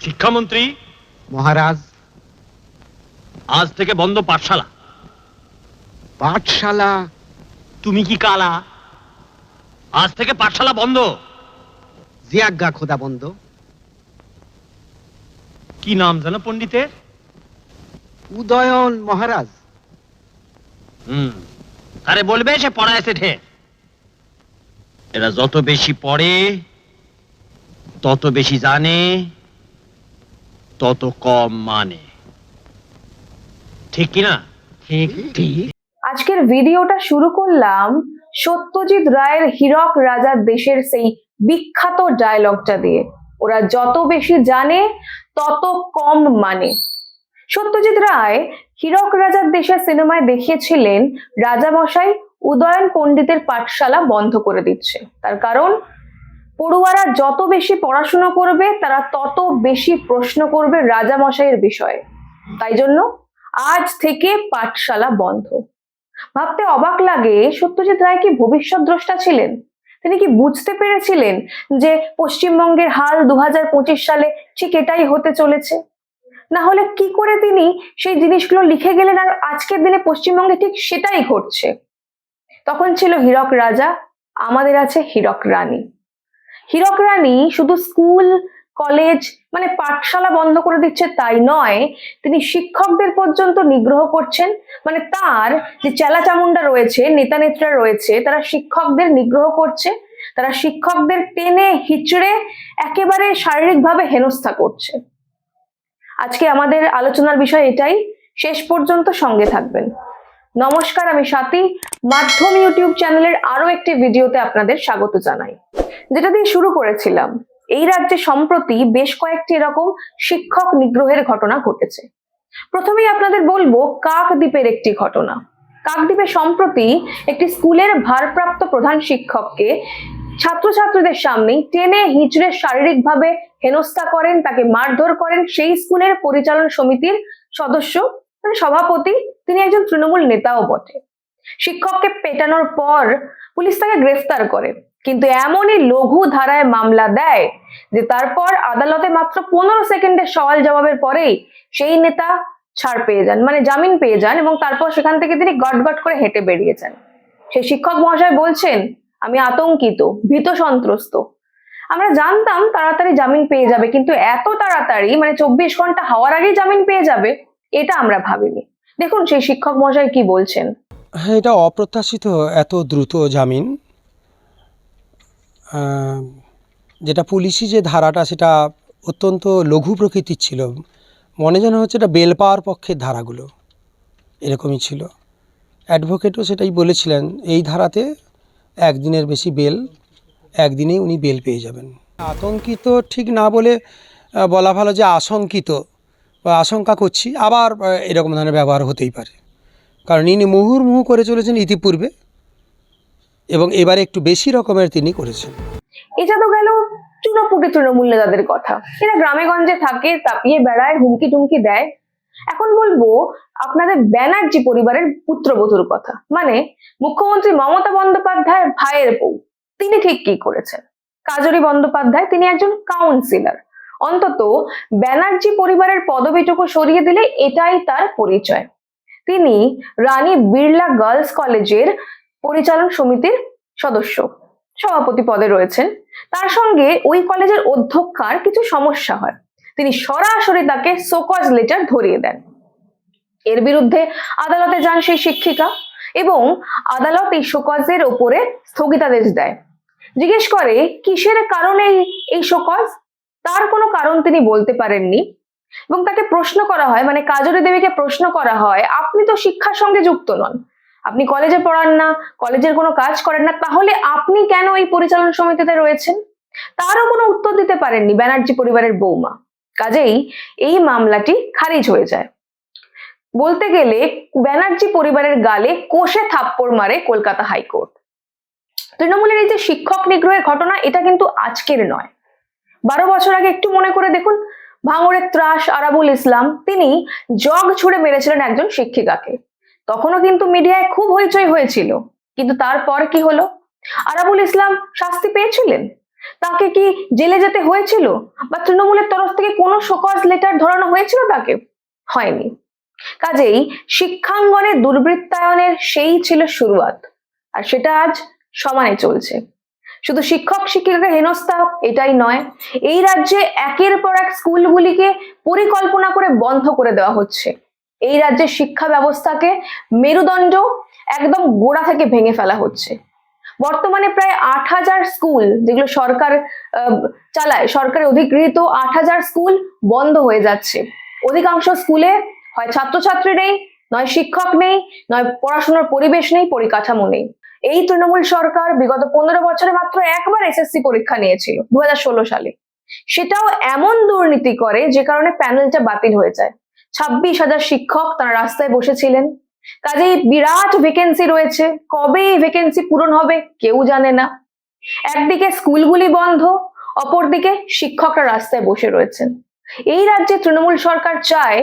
শিক্ষামন্ত্রী। মহারাজ। আজ থেকে বন্ধ পাঠশালা। পাঠশালা? তুমি কি কালা? আজ থেকে পাঠশালা বন্ধ। জিয়াজ্ঞা খোদা বন্ধ। কি নাম জানো পণ্ডিতের? উদয়ন মহারাজ। হুম আরে বলবে সে পড়ায় ঠে এরা যত বেশি পড়ে তত বেশি জানে। তত কম মানে। ঠিক কি না ঠিক ঠিক। আজকের ভিডিওটা শুরু করলাম সত্যজিৎ রায়ের হীরক রাজার দেশের সেই বিখ্যাত ডায়লগটা দিয়ে। ওরা যত বেশি জানে তত কম মানে। সত্যজিৎ রায় হীরক রাজার দেশের সিনেমায় দেখিয়েছিলেন রাজামশাই উদয়ন পণ্ডিতের পাঠশালা বন্ধ করে দিচ্ছে। তার কারণ পড়ুয়ারা যত বেশি পড়াশোনা করবে, তারা তত বেশি প্রশ্ন করবে রাজামশাইয়ের বিষয়ে। তাই জন্য আজ থেকে পাঠশালা বন্ধ। ভাবতে অবাক লাগে, সত্যজিৎ রায় কি ভবিষ্যৎ দ্রষ্টা ছিলেন? তিনি কি বুঝতে পেরেছিলেন যে পশ্চিমবঙ্গের হাল দু হাজার পঁচিশ সালে ঠিক এটাই হতে চলেছে? না হলে কি করে তিনি সেই জিনিসগুলো লিখে গেলেন আর আজকের দিনে পশ্চিমবঙ্গে ঠিক সেটাই ঘটছে? তখন ছিল হীরক রাজা, আমাদের আছে হীরক রানী। হীরক রানী শুধু স্কুল, কলেজ মানে পাঠশালা বন্ধ করে দিচ্ছে তাই নয়, তিনি শিক্ষকদের পর্যন্ত নিগ্রহ করছেন। মানে তার যে চেলা চামুন্ডা রয়েছে, নেতা নেত্রা রয়েছে, তারা শিক্ষকদের নিগ্রহ করছে। তারা শিক্ষকদের টেনে হিচড়ে একেবারে শারীরিকভাবে হেনস্থা করছে। আজকে আমাদের আলোচনার বিষয় এটাই। শেষ পর্যন্ত সঙ্গে থাকবেন। নমস্কার, আমি স্বাতী। মাধ্যম ইউটিউব চ্যানেলের আরও একটি ভিডিওতে আপনাদের স্বাগত জানাই। যেটা দিয়ে শুরু করেছিলাম। এই রাজ্যে সম্প্রতি বেশ কয়েকটি এরকম শিক্ষক নিগ্রহের ঘটনা ঘটেছে। প্রথমেই আপনাদের বলব কাকদ্বীপের একটি ঘটনা। কাকদ্বীপে সম্প্রতি একটি স্কুলের ভারপ্রাপ্ত প্রধান শিক্ষককে ছাত্রছাত্রীদের সামনে টেনে হিচড়ে শারীরিকভাবে হেনস্থা করেন, তাকে মারধর করেন। সেই স্কুলের পরিচালন সমিতির সদস্য মানে সভাপতি তিনি একজন তৃণমূল নেতাও বটে। শিক্ষককে পেটানোর পর পুলিশ তাকে গ্রেফতার করে। কিন্তু এমনই লঘু ধারায় মামলা দেয় যে তারপর আদালতে মাত্র পনেরো সেকেন্ডের সওয়াল জবাবের পরেই সেই নেতা ছাড় পেয়ে যান মানে জামিন পেয়ে যান এবং তারপর সেখান থেকে তিনি গট গট করে হেঁটে বেরিয়ে যান। সেই শিক্ষক মহাশয় বলছেন, আমি আতঙ্কিত, ভীত সন্ত্রস্ত। আমরা জানতাম তাড়াতাড়ি জামিন পেয়ে যাবে, কিন্তু এত তাড়াতাড়ি মানে চব্বিশ ঘণ্টা হওয়ার আগেই জামিন পেয়ে যাবে, এটা আমরা ভাবিনি। দেখুন, সেই শিক্ষক মহাশয় কি বলছেন? হ্যাঁ এটা অপ্রত্যাশিত এত দ্রুত জামিন। যেটা পুলিশি যে ধারাটা, সেটা অত্যন্ত লঘু প্রকৃতির ছিল। মনে যেন হচ্ছে এটা বেল পাওয়ার পক্ষের ধারাগুলো। এরকমই ছিল। অ্যাডভোকেটও সেটাই বলেছিলেন, এই ধারাতে একদিনের বেশি বেল, একদিনেই উনি বেল পেয়ে যাবেন। আতঙ্কিত ঠিক না বলে বলা ভালো যে আশঙ্কিত বা আশঙ্কা করছি, আবার এরকম ধরনের ব্যবহার হতেই পারে। কারণ ইনি মুহুর্মুহু করে চলেছেন ইতিপূর্বে। এবং এবারে একটু বেশি রকমের তিনি করেছেন। এটা তো গেল চুনোপুটি তৃণমূল নেতাদের কথা। এরা গ্রামে গঞ্জে থাকে, তাপিয়ে বেড়ায়, হুমকি টুমকি দেয়। এখন বলব, আপনাদের ব্যানার্জি পরিবারের পুত্রবধূর কথা। মানে মুখ্যমন্ত্রী মমতা বন্দ্যোপাধ্যায়ের ভাইয়ের বউ। তিনি ঠিক কি করেছেন? কাজরি বন্দ্যোপাধ্যায় তিনি একজন কাউন্সিলর অন্তত ব্যানার্জি পরিবারের পদবিটুকু সরিয়ে দিলে এটাই তার পরিচয়। তিনি রানী বিড়লা গার্লস কলেজের পরিচালন সমিতির সদস্য, সভাপতি পদে রয়েছেন। তার সঙ্গে ওই কলেজের অধ্যক্ষার কিছু সমস্যা হয়। তিনি সরাসরি তাকে সোকজ লেটার ধরিয়ে দেন। এর বিরুদ্ধে আদালতে যান সেই শিক্ষিকা এবং আদালত এই শোকজের ওপরে স্থগিতাদেশ দেয়। জিজ্ঞেস করে, কিসের কারণে এই- শোকজ তার কোনো কারণ তিনি বলতে পারেননি? এবং তাকে প্রশ্ন করা হয় মানে কাজরি দেবীকে প্রশ্ন করা হয়, আপনি তো শিক্ষার সঙ্গে যুক্ত নন। আপনি কলেজে পড়ান না কলেজের কোনো কাজ করেন না, তাহলে আপনি কেন এই পরিচালন সমিতিতে রয়েছেন? তারও কোনো উত্তর দিতে পারেননি ব্যানার্জি পরিবারের বৌমা। কাজেই এই মামলাটি খারিজ হয়ে যায়। বলতে গেলে ব্যানার্জি পরিবারের গালে কোষে থাপ্পড় মারে কলকাতা হাইকোর্ট। তৃণমূলের এই যে শিক্ষক নিগ্রহের ঘটনা, এটা কিন্তু আজকের নয়। বারো বছর আগে একটু মনে করে দেখুন, ভাঙড়ের ত্রাস আরাবুল ইসলাম, তিনি জগ ছুড়ে মেরেছিলেন একজন শিক্ষিকাকে। তখনও কিন্তু মিডিয়ায় খুব হইচই হয়েছিল। কিন্তু তারপর কি হলো? আরাবুল ইসলাম শাস্তি পেয়েছিলেন? তাকে কি জেলে যেতে হয়েছিল? বা তৃণমূলের তরফ থেকে কোনো শোকজ লেটার ধরানো হয়েছিল তাকে? হয়নি। কাজেই শিক্ষাঙ্গনে দুর্বৃত্তায়নের সেই ছিল শুরুয়াত, আর সেটা আজ সমানে চলছে। শুধু শিক্ষক শিক্ষিকাকে হেনস্থা এটাই নয়, এই রাজ্যে একের পর এক স্কুলগুলিকে পরিকল্পনা করে বন্ধ করে দেওয়া হচ্ছে। এই রাজ্যের শিক্ষা ব্যবস্থাকে মেরুদণ্ড একদম গোড়া থেকে ভেঙে ফেলা হচ্ছে। বর্তমানে প্রায় আট হাজার স্কুল যেগুলো সরকার চালায় সরকারের অধিগৃহীত আট হাজার স্কুল বন্ধ হয়ে যাচ্ছে। অধিকাংশ স্কুলে হয় ছাত্রছাত্রী নেই, নয় শিক্ষক নেই, নয় পড়াশোনার পরিবেশ নেই, পরিকাঠামো নেই। এই তৃণমূল সরকার বিগত পনেরো বছরে মাত্র একবার এসএসসি পরীক্ষা নিয়েছিল, দু হাজার ষোলো সালে। সেটাও এমন দুর্নীতি করে যে কারণে প্যানেলটা বাতিল হয়ে যায়। ছাব্বিশ হাজার শিক্ষক তারা রাস্তায় বসেছিলেন। কাজেই বিরাট ভেকেন্সি রয়েছে। কবে এই ভেকেন্সি পূরণ হবে কেউ জানে না। একদিকে স্কুলগুলি বন্ধ, অপরদিকে শিক্ষকরা রাস্তায় বসে রয়েছেন। এই রাজ্যে তৃণমূল সরকার চায়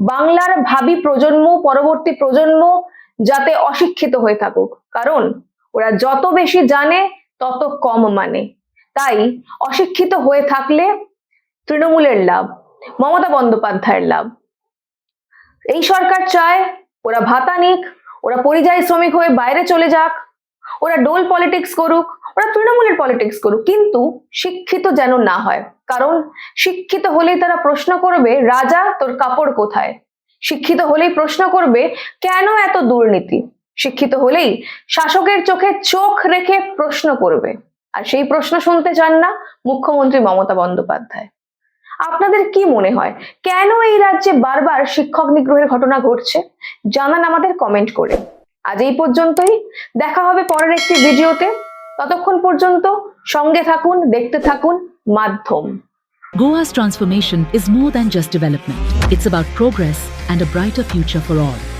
বাংলার ভাবি প্রজন্ম, পরবর্তী প্রজন্ম যাতে অশিক্ষিত হয়ে থাকুক। কারণ ওরা যত বেশি জানে, তত কম মানে। তাই অশিক্ষিত হয়ে থাকলে তৃণমূলের লাভ, মমতা বন্দ্যোপাধ্যায়ের লাভ। এই সরকার চায় ওরা ভাতা নিক, ওরা পরিযায়ী শ্রমিক হয়ে বাইরে চলে যাক, ওরা ডোল পলিটিক্স করুক, ওরা তৃণমূলের পলিটিক্স করুক, কিন্তু শিক্ষিত যেন না হয়। কারণ শিক্ষিত হলেই তারা প্রশ্ন করবে, রাজা, তোর কাপড় কোথায়? শিক্ষিত হলেই প্রশ্ন করবে, কেন এত দুর্নীতি? শিক্ষিত হলেই শাসকের চোখে চোখ রেখে প্রশ্ন করবে। আর সেই প্রশ্ন শুনতে চান না মুখ্যমন্ত্রী মমতা বন্দ্যোপাধ্যায়। আপনাদের কি মনে হয়? কেন এই রাজ্যে বারবার শিক্ষক নিগ্রহের ঘটনা ঘটছে? জানান আমাদের কমেন্ট করে। আজ এই পর্যন্তই। দেখা হবে পরের একটি ভিডিওতে। ততক্ষণ পর্যন্ত সঙ্গে থাকুন, দেখতে থাকুন, মাধ্যম। Goa's transformation is more than just development. It's about progress and a brighter future for all.